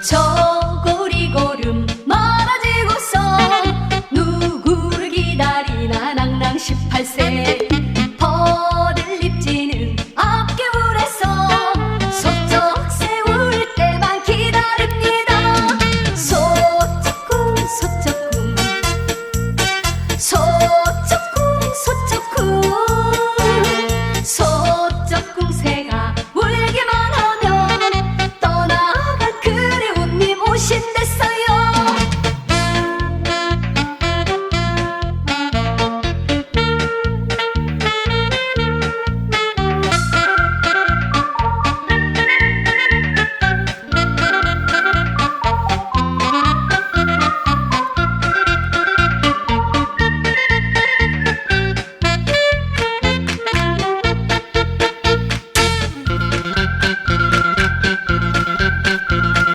저고리고름 멀어지고서 누구를 기다리나 낭낭 18세.